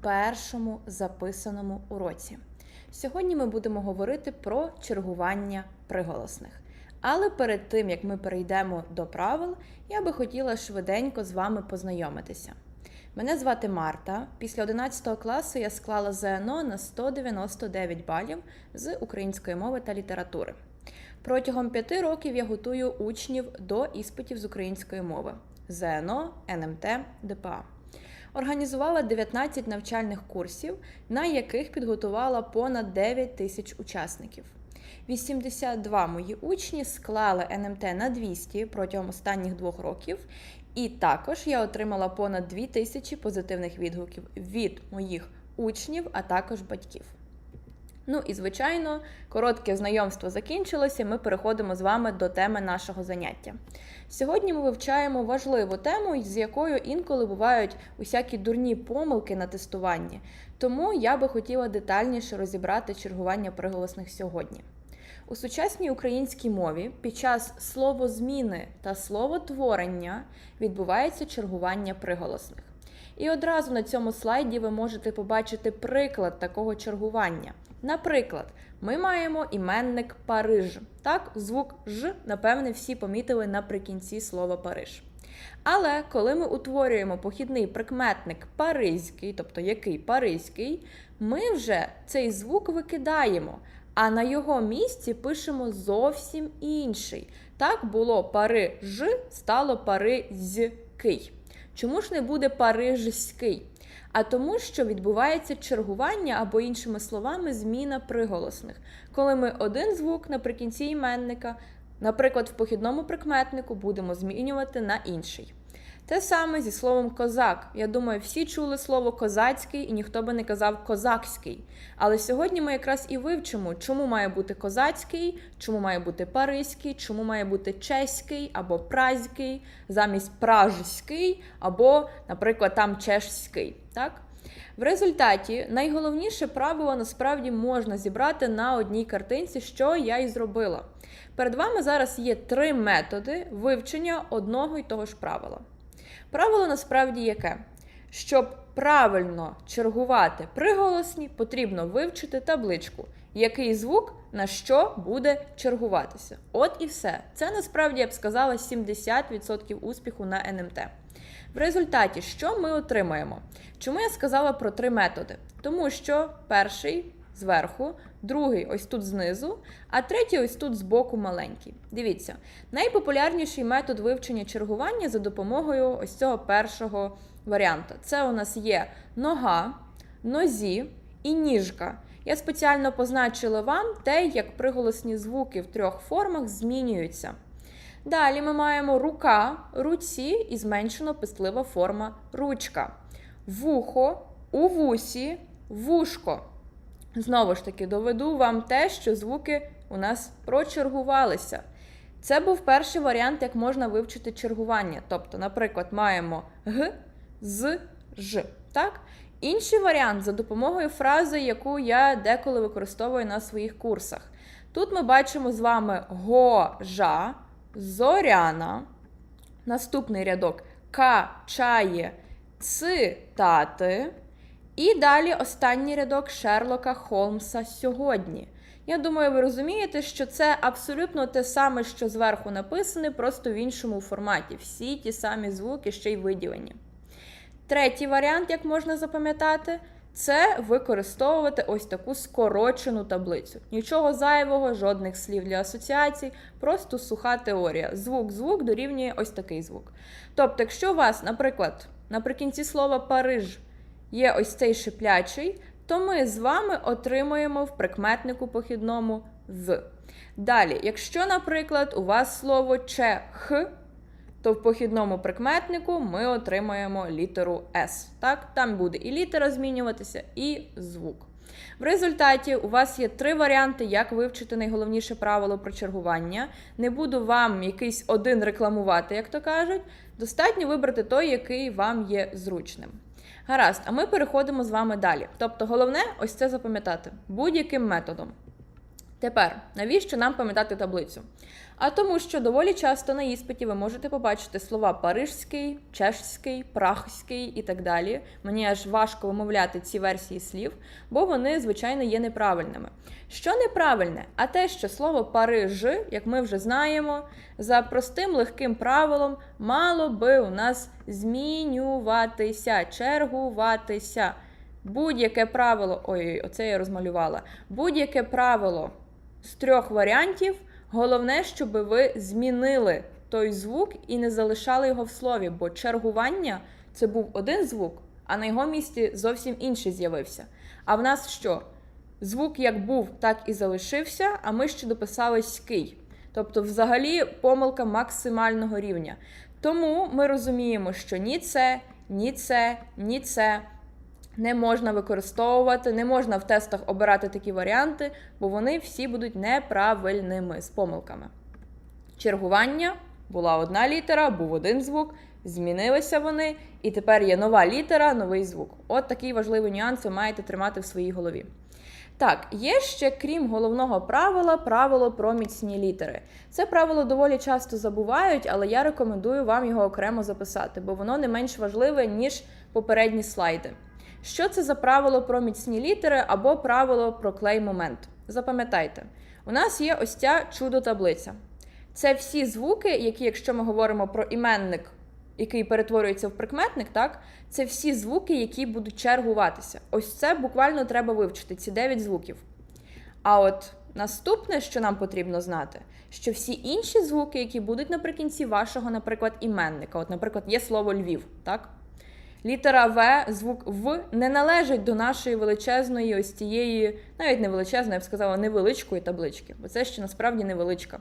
першому записаному уроці. Сьогодні ми будемо говорити про чергування приголосних. Але перед тим як ми перейдемо до правил, я би хотіла швиденько з вами познайомитися. Мене звати Марта. Після 11 класу я склала ЗНО на 199 балів з української мови та літератури. Протягом п'яти років я готую учнів до іспитів з української мови ЗНО, НМТ, ДПА. Організувала 19 навчальних курсів, на яких підготувала понад 9 тисяч учасників. 82 мої учні склали НМТ на 200 протягом останніх двох років, і також я отримала понад 2 тисячі позитивних відгуків від моїх учнів, а також батьків. Ну і звичайно, коротке знайомство закінчилося. Ми переходимо з вами до теми нашого заняття. Сьогодні ми вивчаємо важливу тему, з якою інколи бувають усякі дурні помилки на тестуванні. Тому я би хотіла детальніше розібрати чергування приголосних сьогодні. У сучасній українській мові під час словозміни та словотворення відбувається чергування приголосних. І одразу на цьому слайді ви можете побачити приклад такого чергування. Наприклад, ми маємо іменник Париж. Так, звук Ж, напевне, всі помітили наприкінці слова Париж. Але коли ми утворюємо похідний прикметник паризький, тобто який паризький, ми вже цей звук викидаємо, а на його місці пишемо зовсім інший. Так було Париж, стало паризький. Чому ж не буде парижський? А тому, що відбувається чергування або, іншими словами, зміна приголосних, коли ми один звук наприкінці іменника, наприклад, в похідному прикметнику, будемо змінювати на інший. Те саме зі словом козак. Я думаю, всі чули слово козацький і ніхто би не казав козакський. Але сьогодні ми якраз і вивчимо, чому має бути козацький, чому має бути паризький, чому має бути чеський або празький, замість пражський, або, наприклад, там чешський. Так? В результаті найголовніше правило насправді можна зібрати на одній картинці, що я і зробила. Перед вами зараз є три методи вивчення одного і того ж правила. Правило насправді яке? Щоб правильно чергувати приголосні, потрібно вивчити табличку, який звук на що буде чергуватися. От і все. Це насправді я б сказала 70% успіху на НМТ. В результаті, що ми отримаємо? Чому я сказала про три методи? Тому що перший зверху, другий ось тут знизу, а третій ось тут збоку маленький. Дивіться, найпопулярніший метод вивчення чергування за допомогою ось цього першого варіанту. Це у нас є нога, нозі і ніжка. Я спеціально позначила вам те, як приголосні звуки в трьох формах змінюються. Далі ми маємо рука, руці і зменшено пистлива форма ручка. Вухо, у вусі, вушко. Знову ж таки, доведу вам те, що звуки у нас прочергувалися. Це був перший варіант, як можна вивчити чергування. Тобто, наприклад, маємо г, з, ж. Так? Інший варіант за допомогою фрази, яку я деколи використовую на своїх курсах. Тут ми бачимо з вами гожа, зоряна. Наступний рядок качає цитати. І далі останній рядок Шерлока Холмса сьогодні. Я думаю, ви розумієте, що це абсолютно те саме, що зверху написане, просто в іншому форматі. Всі ті самі звуки ще й виділені. Третій варіант, як можна запам'ятати, це використовувати ось таку скорочену таблицю. Нічого зайвого, жодних слів для асоціацій, просто суха теорія. Звук-звук дорівнює ось такий звук. Тобто, якщо у вас, наприклад, наприкінці слова Париж є ось цей шиплячий, то ми з вами отримуємо в прикметнику похідному з. Далі, якщо, наприклад, у вас слово чех, то в похідному прикметнику ми отримаємо літеру С. Так? Там буде і літера змінюватися, і звук. В результаті у вас є три варіанти, як вивчити найголовніше правило про чергування. Не буду вам якийсь один рекламувати, як то кажуть. Достатньо вибрати той, який вам є зручним. Гаразд, а ми переходимо з вами далі. Тобто, головне ось це запам'ятати будь-яким методом. Тепер, навіщо нам пам'ятати таблицю? А тому, що доволі часто на іспиті ви можете побачити слова парижський, чешський, прахський і так далі. Мені аж важко вимовляти ці версії слів, бо вони, звичайно, є неправильними. Що неправильне? А те, що слово Париж, як ми вже знаємо, за простим легким правилом мало би у нас змінюватися, чергуватися. Будь-яке правило, ой, оце я розмалювала. Будь-яке правило з трьох варіантів. Головне, щоб ви змінили той звук і не залишали його в слові, бо чергування це був один звук, а на його місці зовсім інший з'явився. А в нас що? Звук як був, так і залишився, а ми ще дописали ський. Тобто, взагалі, помилка максимального рівня. Тому ми розуміємо, що ні це, ні це, ні це не можна використовувати, не можна в тестах обирати такі варіанти, бо вони всі будуть неправильними з помилками. Чергування була одна літера, був один звук, змінилися вони, і тепер є нова літера, новий звук. От такий важливий нюанс ви маєте тримати в своїй голові. Так, є ще, крім головного правила, правило про міцні літери. Це правило доволі часто забувають, але я рекомендую вам його окремо записати, бо воно не менш важливе, ніж попередні слайди. Що це за правило про міцні літери або правило про клей-момент? Запам'ятайте, у нас є ось ця чудо-таблиця. Це всі звуки, які, якщо ми говоримо про іменник, який перетворюється в прикметник, так, це всі звуки, які будуть чергуватися. Ось це буквально треба вивчити, ці 9 звуків. А от наступне, що нам потрібно знати, що всі інші звуки, які будуть наприкінці вашого, наприклад, іменника, от, наприклад, є слово Львів, так? Літера В, звук В не належить до нашої величезної, ось цієї, навіть не величезної, я б сказала, невеличкої таблички, бо це ще насправді невеличка.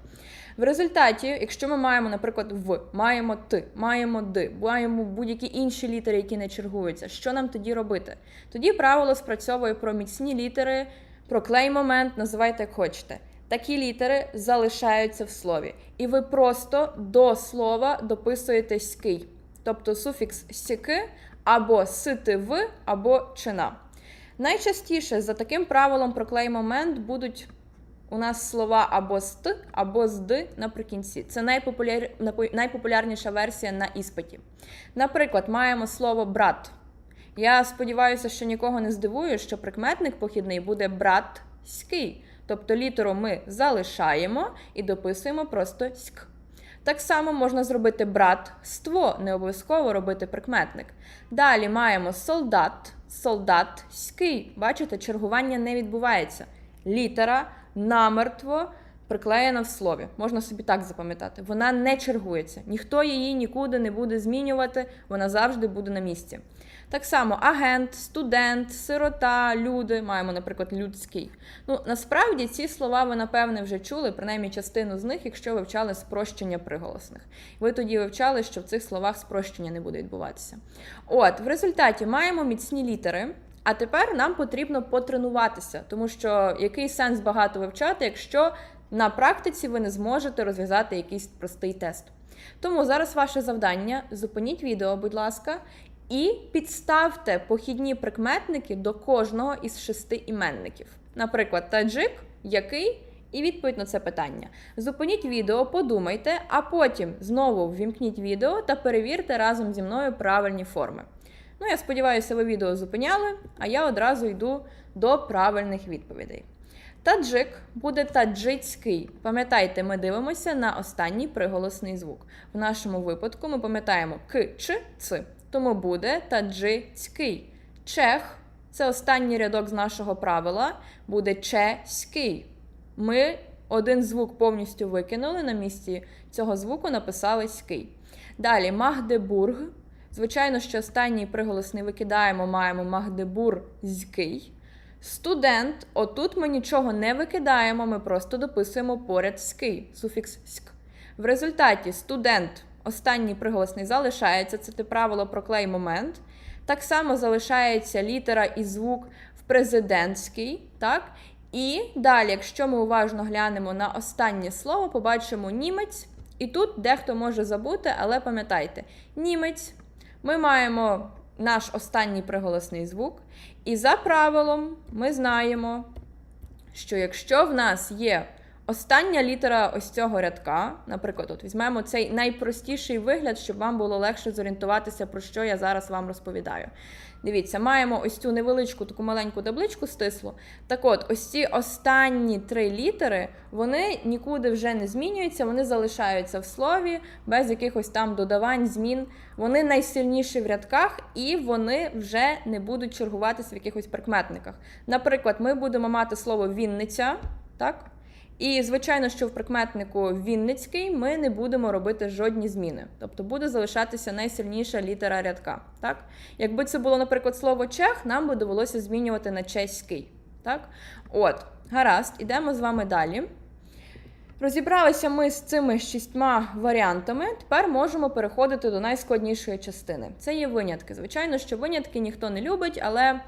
В результаті, якщо ми маємо, наприклад, В, маємо Т, маємо Д, маємо будь-які інші літери, які не чергуються, що нам тоді робити? Тоді правило спрацьовує про міцні літери, про клей-момент, називайте як хочете. Такі літери залишаються в слові. І ви просто до слова дописуєте ський. Тобто суфікс сіки або сити в, або чина. Найчастіше за таким правилом про клей-момент будуть у нас слова або з т, або з д наприкінці. Це найпопуляр... найпопулярніша версія на іспиті. Наприклад, маємо слово брат. Я сподіваюся, що нікого не здивую, що прикметник похідний буде братський. Тобто літеру ми залишаємо і дописуємо просто ськ. Так само можна зробити братство, не обов'язково робити прикметник. Далі маємо солдат, солдатський. Бачите, чергування не відбувається. Літера намертво приклеєна в слові. Можна собі так запам'ятати. Вона не чергується. Ніхто її нікуди не буде змінювати, вона завжди буде на місці. Так само агент, студент, сирота, люди. Маємо, наприклад, людський. Ну, насправді ці слова ви, напевне, вже чули, принаймні частину з них, якщо вивчали спрощення приголосних. Ви тоді вивчали, що в цих словах спрощення не буде відбуватися. От, в результаті маємо міцні літери. А тепер нам потрібно потренуватися, тому що який сенс багато вивчати, якщо на практиці ви не зможете розв'язати якийсь простий тест. Тому зараз ваше завдання: зупиніть відео, будь ласка, і підставте похідні прикметники до кожного із шести іменників. Наприклад, таджик, який, і відповідь на це питання. Зупиніть відео, подумайте, а потім знову ввімкніть відео та перевірте разом зі мною правильні форми. Ну, я сподіваюся, ви відео зупиняли, а я одразу йду до правильних відповідей. Таджик буде таджицький. Пам'ятайте, ми дивимося на останній приголосний звук. В нашому випадку ми пам'ятаємо к, ч, ц. Тому буде таджицький. Чех це останній рядок з нашого правила, буде чеський. Ми один звук повністю викинули на місці цього звуку написали ський. Далі Магдебург. Звичайно, що останній приголосний викидаємо, маємо Магдебурзький. Студент, отут ми нічого не викидаємо, ми просто дописуємо поряд ський, суфікс ськ. В результаті студент, останній приголосний залишається, це те правило про клей момент. Так само залишається літера і звук в президентський. так? І далі, якщо ми уважно глянемо на останнє слово, побачимо німець. І тут дехто може забути, але пам'ятайте, німець ми маємо наш останній приголосний звук. І за правилом ми знаємо, що якщо в нас є остання літера ось цього рядка, наприклад, от візьмемо цей найпростіший вигляд, щоб вам було легше зорієнтуватися, про що я зараз вам розповідаю. Дивіться, маємо ось цю невеличку таку маленьку табличку стислу. Так от, ось ці останні три літери, вони нікуди вже не змінюються, вони залишаються в слові без якихось там додавань, змін. Вони найсильніші в рядках і вони вже не будуть чергуватися в якихось прикметниках. Наприклад, ми будемо мати слово Вінниця, так? І, звичайно, що в прикметнику Вінницький ми не будемо робити жодні зміни. Тобто буде залишатися найсильніша літера рядка. Так? Якби це було, наприклад, слово чех, нам би довелося змінювати на чеський. Так? От, гаразд, ідемо з вами далі. Розібралися ми з цими шістьма варіантами. Тепер можемо переходити до найскладнішої частини. Це є винятки. Звичайно, що винятки ніхто не любить, але.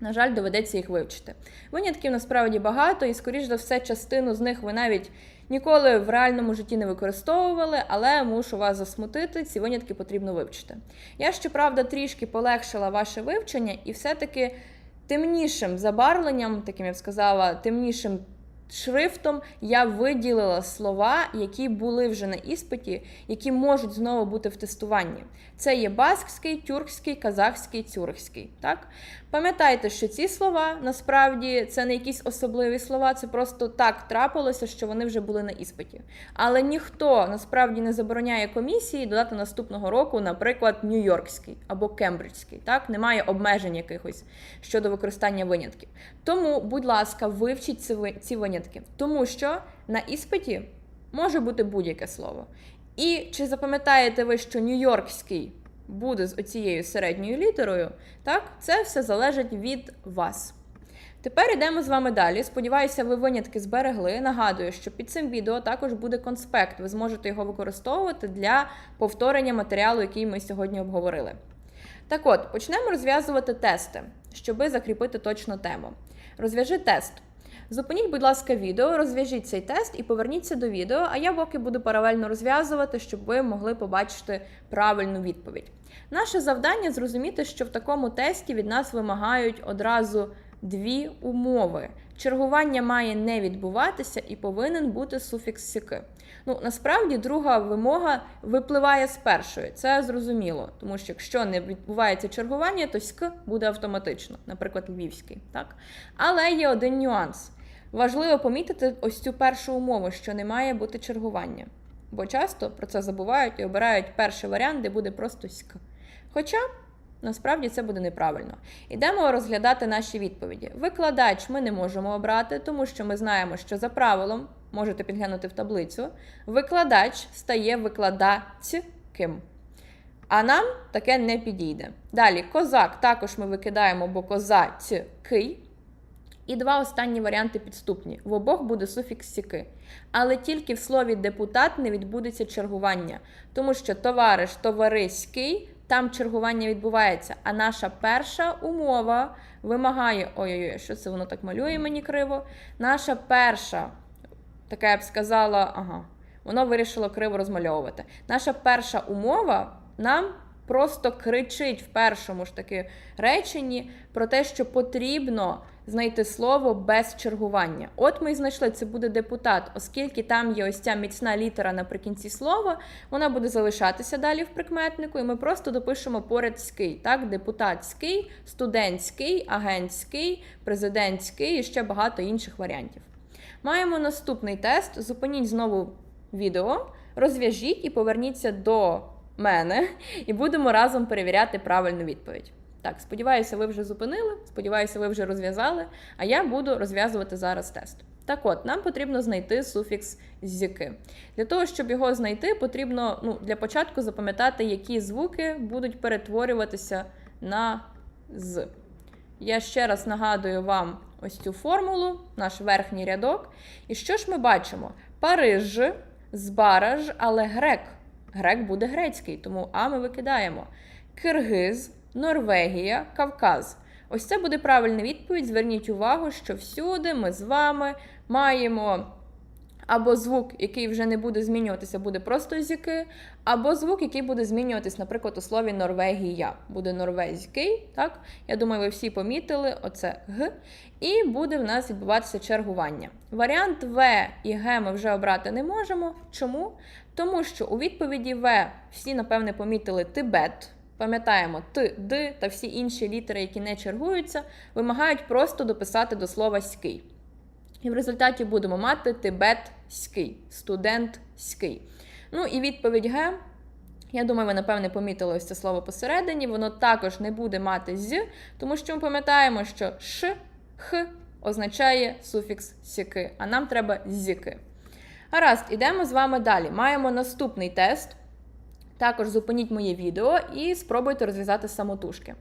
На жаль, доведеться їх вивчити. Винятків насправді багато, і, скоріш за все, частину з них ви навіть ніколи в реальному житті не використовували, але мушу вас засмутити, ці винятки потрібно вивчити. Я, щоправда, трішки полегшила ваше вивчення, і все-таки темнішим забарвленням, таким я б сказала, темнішим шрифтом я виділила слова, які були вже на іспиті, які можуть знову бути в тестуванні. Це є баскський, тюркський, казахський, цюрихський. Так? Пам'ятайте, що ці слова насправді це не якісь особливі слова, це просто так трапилося, що вони вже були на іспиті. Але ніхто насправді не забороняє комісії додати наступного року, наприклад, Нью-Йоркський або Кембриджський. Так, немає обмежень якихось щодо використання винятків. Тому, будь ласка, вивчіть ці винятки, тому що на іспиті може бути будь-яке слово. І чи запам'ятаєте ви, що Нью-Йоркський буде з оцією середньою літерою, так, це все залежить від вас. Тепер йдемо з вами далі. Сподіваюся, ви винятки зберегли. Нагадую, що під цим відео також буде конспект. Ви зможете його використовувати для повторення матеріалу, який ми сьогодні обговорили. Так от, почнемо розв'язувати тести, щоби закріпити точно тему. Розв'яжи тест. Зупиніть, будь ласка, відео, розв'яжіть цей тест і поверніться до відео, а я поки буду паралельно розв'язувати, щоб ви могли побачити правильну відповідь. Наше завдання зрозуміти, що в такому тесті від нас вимагають одразу дві умови. Чергування має не відбуватися і повинен бути суфікс сіки. Ну, насправді, друга вимога випливає з першої. Це зрозуміло, тому що якщо не відбувається чергування, то СК буде автоматично, наприклад, львівський. Так? Але є один нюанс. Важливо помітити ось цю першу умову, що не має бути чергування. Бо часто про це забувають і обирають перший варіант, де буде просто СК. Хоча. Насправді це буде неправильно. Ідемо розглядати наші відповіді. Викладач ми не можемо обрати, тому що ми знаємо, що за правилом можете підглянути в таблицю. Викладач стає викладацьким. А нам таке не підійде. Далі, козак також ми викидаємо, бо козацький. І два останні варіанти підступні. В обох буде суфікс сіки. Але тільки в слові депутат не відбудеться чергування, тому що товариш товариський там чергування відбувається. А наша перша умова вимагає. Ой-ой-ой, що це воно так малює мені криво. Наша перша, така я б сказала, ага, воно вирішило криво розмальовувати. Наша перша умова нам просто кричить в першому ж таки реченні про те, що потрібно знайти слово без чергування. От ми і знайшли, це буде депутат, оскільки там є ось ця міцна літера наприкінці слова, вона буде залишатися далі в прикметнику, і ми просто допишемо поряд ський. Так, депутатський, студентський, агентський, президентський і ще багато інших варіантів. Маємо наступний тест. Зупиніть знову відео, розв'яжіть і поверніться до мене, і будемо разом перевіряти правильну відповідь. Так, сподіваюся, ви вже зупинили. Сподіваюся, ви вже розв'язали. А я буду розв'язувати зараз тест. Так от, нам потрібно знайти суфікс зіки. Для того, щоб його знайти, потрібно ну, для початку запам'ятати, які звуки будуть перетворюватися на з. Я ще раз нагадую вам ось цю формулу, наш верхній рядок. І що ж ми бачимо? Париж, збараж, але грек. Грек буде грецький, тому А ми викидаємо. Киргиз. Норвегія, Кавказ. Ось це буде правильна відповідь. Зверніть увагу, що всюди ми з вами маємо або звук, який вже не буде змінюватися, буде просто зіки, або звук, який буде змінюватись, наприклад, у слові Норвегія. Буде норвезький, так? Я думаю, ви всі помітили оце Г. І буде в нас відбуватися чергування. Варіант В і Г ми вже обрати не можемо. Чому? Тому що у відповіді В всі, напевне, помітили Тибет. Пам'ятаємо, Т, Д та всі інші літери, які не чергуються, вимагають просто дописати до слова ський. І в результаті будемо мати тибетський, студентський. Ну і відповідь Г. Я думаю, ви, напевне, помітили ось це слово посередині. Воно також не буде мати з, тому що ми пам'ятаємо, що ш, х означає суфікс сіки, а нам треба зіки. Гаразд, ідемо з вами далі. Маємо наступний тест. Також зупиніть моє відео і спробуйте розв'язати самотужки.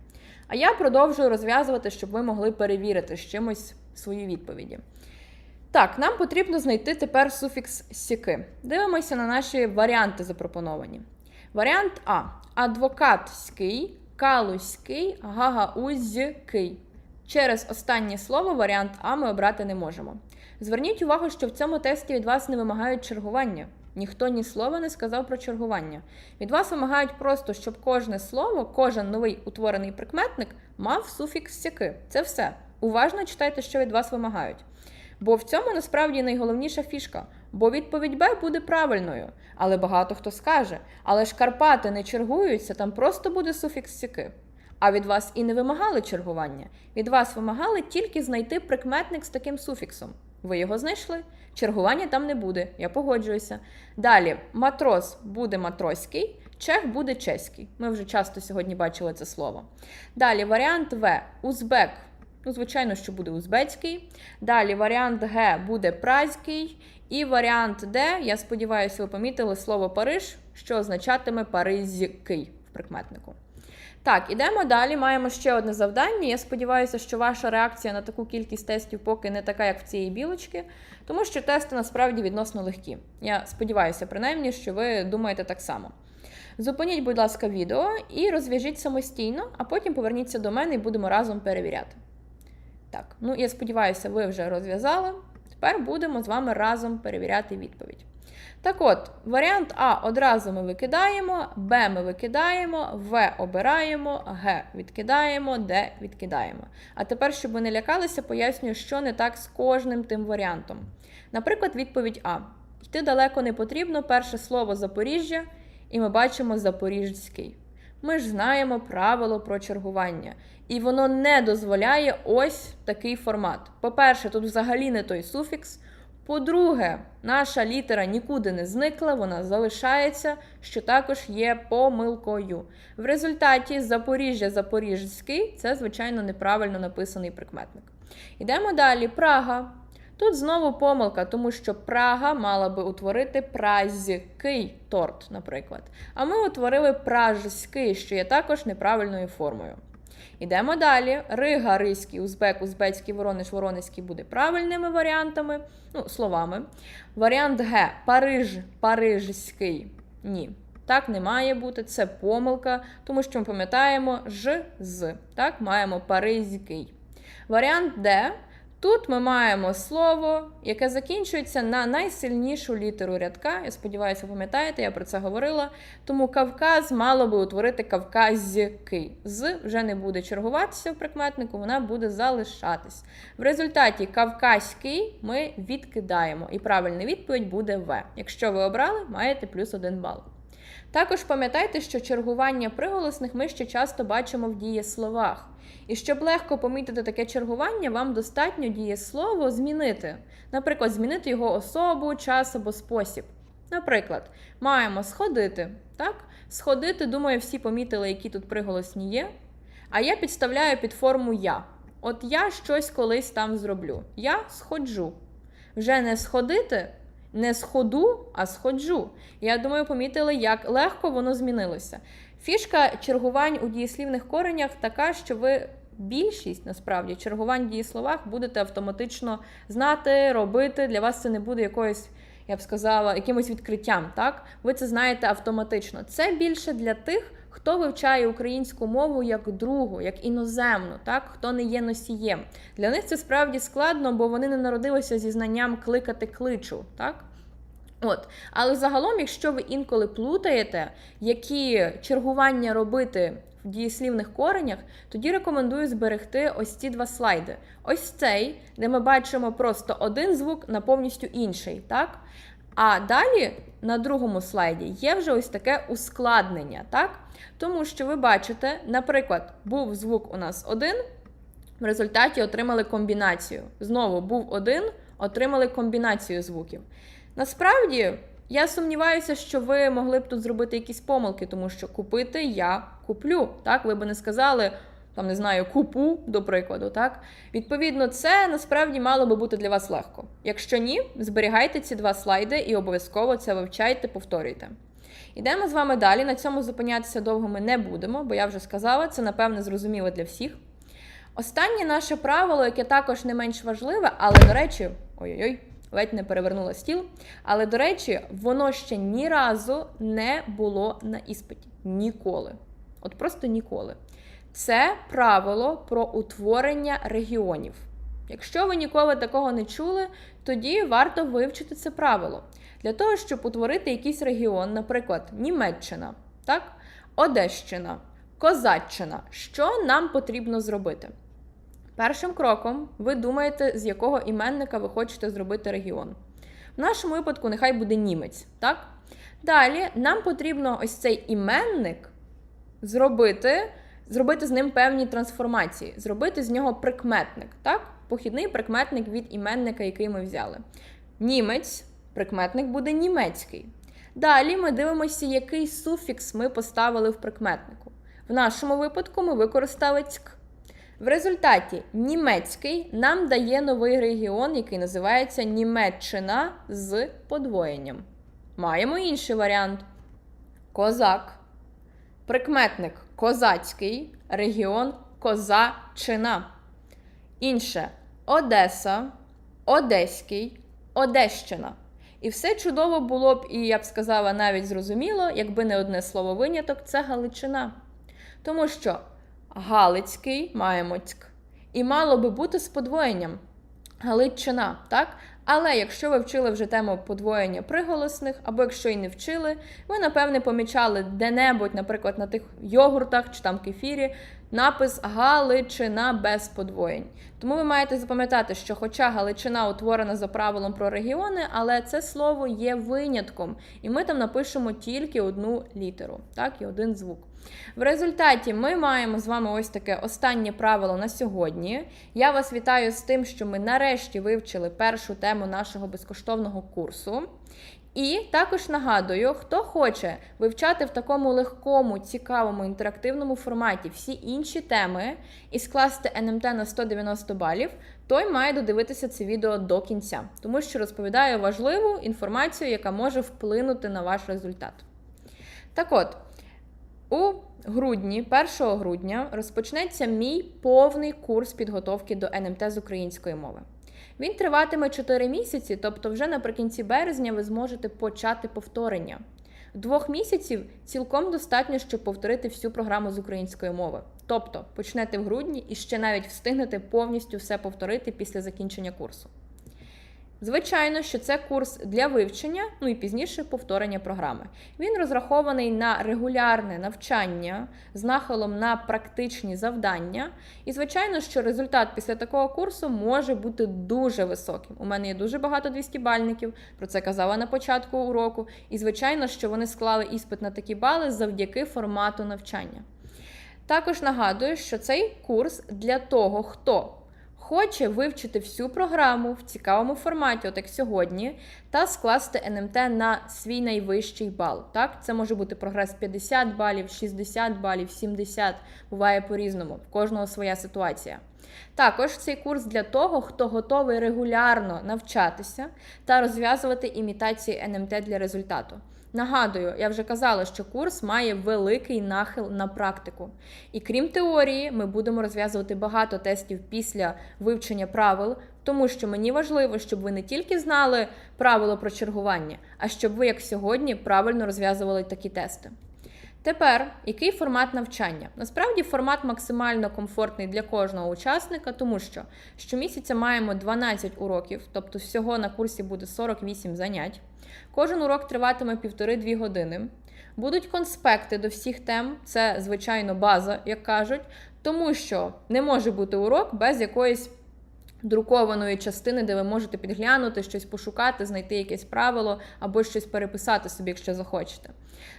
А я продовжую розв'язувати, щоб ви могли перевірити з чимось свої відповіді. Так, нам потрібно знайти тепер суфікс сіки. Дивимося на наші варіанти запропоновані. Варіант А. Адвокатський, калузький, гагаузький. Через останнє слово варіант А ми обрати не можемо. Зверніть увагу, що в цьому тесті від вас не вимагають чергування. Ніхто ні слова не сказав про чергування. Від вас вимагають просто, щоб кожне слово, кожен новий утворений прикметник мав суфікс сяки. Це все. Уважно читайте, що від вас вимагають. Бо в цьому насправді найголовніша фішка. Бо відповідь Б буде правильною. Але багато хто скаже: але ж Карпати не чергуються, там просто буде суфікс сяки. А від вас і не вимагали чергування. Від вас вимагали тільки знайти прикметник з таким суфіксом. Ви його знайшли. Чергування там не буде, я погоджуюся. Далі, матрос буде матроський, чех буде чеський. Ми вже часто сьогодні бачили це слово. Далі варіант В узбек. Ну, звичайно, що буде узбецький. Далі варіант Г буде празький. І варіант Д, я сподіваюся, ви помітили слово Париж, що означатиме паризький в прикметнику. Так, ідемо далі. Маємо ще одне завдання. Я сподіваюся, що ваша реакція на таку кількість тестів поки не така, як в цієї білочки, тому що тести насправді відносно легкі. Я сподіваюся, принаймні, що ви думаєте так само. Зупиніть, будь ласка, відео і розв'яжіть самостійно, а потім поверніться до мене і будемо разом перевіряти. Так, ну я сподіваюся, ви вже розв'язали. Тепер будемо з вами разом перевіряти відповідь. Так от, варіант А одразу ми викидаємо, Б ми викидаємо, В обираємо, Г відкидаємо, Д відкидаємо. А тепер, щоб ви не лякалися, пояснюю, що не так з кожним тим варіантом. Наприклад, відповідь А. Йти далеко не потрібно, перше слово Запоріжжя, і ми бачимо Запоріжський. Ми ж знаємо правило про чергування, і воно не дозволяє ось такий формат. По-перше, тут взагалі не той суфікс. По-друге, наша літера нікуди не зникла, вона залишається, що також є помилкою. В результаті Запоріжжя Запоріжський це, звичайно, неправильно написаний прикметник. Йдемо далі. Прага. Тут знову помилка, тому що Прага мала би утворити празький торт, наприклад. А ми утворили пражський, що є також неправильною формою. Ідемо далі. Рига, Ризький, Узбек, Узбецький, Воронеж, Воронезький буде правильними варіантами, ну, словами. Варіант Г. Париж, Парижський. Ні. Так не має бути, це помилка, тому що ми пам'ятаємо ж з. Так, маємо Паризький. Варіант Д. Тут ми маємо слово, яке закінчується на найсильнішу літеру рядка. Я сподіваюся, пам'ятаєте, я про це говорила. Тому Кавказ мало би утворити Кавказький. З вже не буде чергуватися в прикметнику, вона буде залишатись. В результаті Кавказький ми відкидаємо. І правильна відповідь буде В. Якщо ви обрали, маєте плюс один бал. Також пам'ятайте, що чергування приголосних ми ще часто бачимо в дієсловах. І щоб легко помітити таке чергування, вам достатньо дієслово змінити. Наприклад, змінити його особу, час або спосіб. Наприклад, маємо сходити. Так? Сходити, думаю, всі помітили, які тут приголосні є. А я підставляю під форму я. От я щось колись там зроблю. Я сходжу. Вже не сходити, не сходу, а сходжу. Я думаю, помітили, як легко воно змінилося. Фішка чергувань у дієслівних коренях така, що ви більшість насправді чергувань в дієсловах будете автоматично знати, робити. Для вас це не буде якоюсь, я б сказала, якимось відкриттям. Так, ви це знаєте автоматично. Це більше для тих. Хто вивчає українську мову як другу, як іноземну, так хто не є носієм. Для них це справді складно, бо вони не народилися зі знанням кликати кличу. Так? От, але загалом, якщо ви інколи плутаєте, які чергування робити в дієслівних коренях, тоді рекомендую зберегти ось ці два слайди. Ось цей, де ми бачимо просто один звук на повністю інший, так? А далі на другому слайді є вже ось таке ускладнення, так? Тому що ви бачите, наприклад, був звук у нас один, в результаті отримали комбінацію. Знову був один, отримали комбінацію звуків. Насправді, я сумніваюся, що ви могли б тут зробити якісь помилки, тому що купити я куплю. Так, ви б не сказали, там не знаю, купу, до прикладу. Так, відповідно, це насправді мало би бути для вас легко. Якщо ні, зберігайте ці два слайди і обов'язково це вивчайте, повторюйте. Йдемо з вами далі. На цьому зупинятися довго ми не будемо, бо я вже сказала, це напевне зрозуміло для всіх. Останнє наше правило, яке також не менш важливе, але, до речі, ой-ой-ой, ледь не перевернула стіл. Але, до речі, воно ще ні разу не було на іспиті. Ніколи. От просто ніколи. Це правило про утворення регіонів. Якщо ви ніколи такого не чули, тоді варто вивчити це правило. Для того, щоб утворити якийсь регіон, наприклад, Німеччина, так? Одещина, Козаччина, що нам потрібно зробити? Першим кроком ви думаєте, з якого іменника ви хочете зробити регіон. В нашому випадку, нехай буде німець. так? Далі нам потрібно ось цей іменник зробити, зробити з ним певні трансформації, зробити з нього прикметник. так? Похідний прикметник від іменника, який ми взяли. Німець, прикметник буде німецький. Далі ми дивимося, який суфікс ми поставили в прикметнику. В нашому випадку ми використали цьк. В результаті німецький нам дає новий регіон, який називається Німеччина з подвоєнням. Маємо інший варіант: Козак. Прикметник козацький, регіон Козаччина. Інше Одеса, Одеський, Одещина. І все чудово було б, і я б сказала, навіть зрозуміло, якби не одне слово виняток це Галичина. Тому що Галицький маємо цьк. І мало би бути з подвоєнням. Галиччина, так? Але якщо ви вчили вже тему подвоєння приголосних, або якщо і не вчили, ви, напевне, помічали де-небудь, наприклад, на тих йогуртах чи там кефірі, напис Галичина без подвоєнь. Тому ви маєте запам'ятати, що, хоча Галичина утворена за правилом про регіони, але це слово є винятком, і ми там напишемо тільки одну літеру, так, і один звук. В результаті ми маємо з вами ось таке останнє правило на сьогодні. Я вас вітаю з тим, що ми нарешті вивчили першу тему нашого безкоштовного курсу. І також нагадую, хто хоче вивчати в такому легкому, цікавому, інтерактивному форматі всі інші теми і скласти НМТ на 190 балів, той має додивитися це відео до кінця, тому що розповідаю важливу інформацію, яка може вплинути на ваш результат. Так от. У грудні, 1 грудня, розпочнеться мій повний курс підготовки до НМТ з української мови. Він триватиме 4 місяці, тобто вже наприкінці березня ви зможете почати повторення. Двох місяців цілком достатньо, щоб повторити всю програму з української мови. Тобто почнете в грудні і ще навіть встигнете повністю все повторити після закінчення курсу. Звичайно, що це курс для вивчення, ну і пізніше повторення програми. Він розрахований на регулярне навчання з нахилом на практичні завдання. І, звичайно, що результат після такого курсу може бути дуже високим. У мене є дуже багато 200-бальників, про це казала на початку уроку. І, звичайно, що вони склали іспит на такі бали завдяки формату навчання. Також нагадую, що цей курс для того, хто хоче вивчити всю програму в цікавому форматі, от як сьогодні, та скласти НМТ на свій найвищий бал. Так, Це може бути прогрес 50 балів, 60 балів, 70, буває по-різному, в кожного своя ситуація. Також цей курс для того, хто готовий регулярно навчатися та розв'язувати імітації НМТ для результату. Нагадую, я вже казала, що курс має великий нахил на практику. І крім теорії, ми будемо розв'язувати багато тестів після вивчення правил, тому що мені важливо, щоб ви не тільки знали правило про чергування, а щоб ви, як сьогодні, правильно розв'язували такі тести. Тепер, який формат навчання? Насправді формат максимально комфортний для кожного учасника, тому що щомісяця маємо 12 уроків, тобто всього на курсі буде 48 занять. Кожен урок триватиме 1,5-2 години. Будуть конспекти до всіх тем, це звичайно база, як кажуть, тому що не може бути урок без якоїсь друкованої частини, де ви можете підглянути, щось пошукати, знайти якесь правило або щось переписати собі, якщо захочете.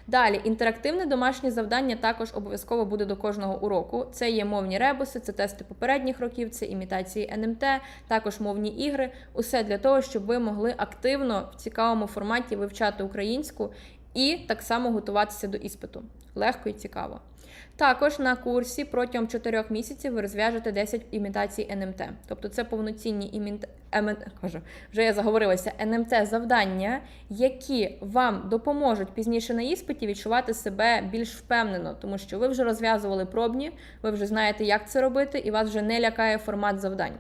Далі, інтерактивне домашнє завдання також обов'язково буде до кожного уроку. Це є мовні ребуси, це тести попередніх років, це імітації НМТ, також мовні ігри. Усе для того, щоб ви могли активно в цікавому форматі вивчати українську і так само готуватися до іспиту. Легко і цікаво. Також на курсі протягом 4 місяців ви розв'яжете 10 імітацій НМТ. Тобто це повноцінні іміт... ем... кажу, вже я заговорилася, НМТ завдання, які вам допоможуть пізніше на іспиті відчувати себе більш впевнено, тому що ви вже розв'язували пробні, ви вже знаєте, як це робити, і вас вже не лякає формат завдань.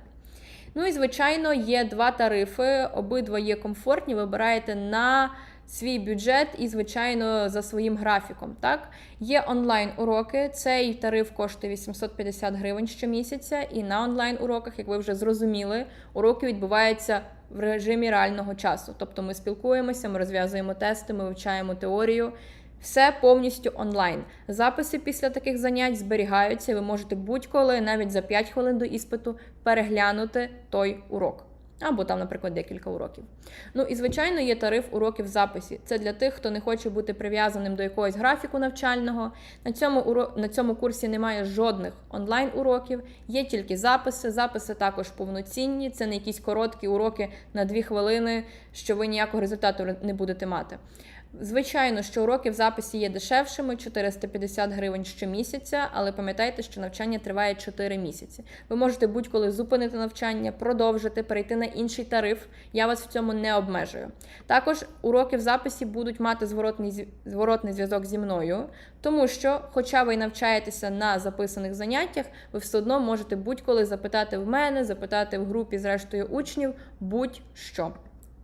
Ну і звичайно, є два тарифи, обидва є комфортні. Вибираєте на свій бюджет і, звичайно, за своїм графіком. Так, є онлайн-уроки. Цей тариф коштує 850 гривень щомісяця, і на онлайн-уроках, як ви вже зрозуміли, уроки відбуваються в режимі реального часу. Тобто ми спілкуємося, ми розв'язуємо тести, ми вивчаємо теорію. Все повністю онлайн. Записи після таких занять зберігаються. Ви можете будь-коли, навіть за 5 хвилин до іспиту, переглянути той урок. Або там, наприклад, декілька уроків. Ну і звичайно є тариф уроків в записі. Це для тих, хто не хоче бути прив'язаним до якогось графіку навчального. На цьому уро... на цьому курсі немає жодних онлайн-уроків, є тільки записи. Записи також повноцінні. Це не якісь короткі уроки на 2 хвилини, що ви ніякого результату не будете мати. Звичайно, що уроки в записі є дешевшими 450 гривень щомісяця, але пам'ятайте, що навчання триває 4 місяці. Ви можете будь-коли зупинити навчання, продовжити, перейти на інший тариф. Я вас в цьому не обмежую. Також уроки в записі будуть мати зворотний, зворотний зв'язок зі мною, тому що, хоча ви навчаєтеся на записаних заняттях, ви все одно можете будь-коли запитати в мене, запитати в групі з рештою учнів будь-що.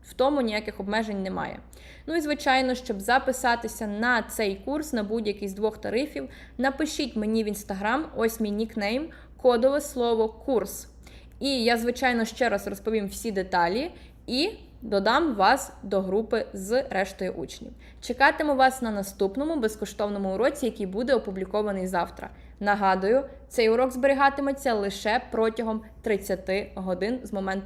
В тому ніяких обмежень немає. Ну і звичайно, щоб записатися на цей курс на будь-який з двох тарифів, напишіть мені в інстаграм, ось мій нікнейм, кодове слово курс. І я, звичайно, ще раз розповім всі деталі і додам вас до групи з рештою учнів. Чекатиму вас на наступному безкоштовному уроці, який буде опублікований завтра. Нагадую, цей урок зберігатиметься лише протягом 30 годин з моменту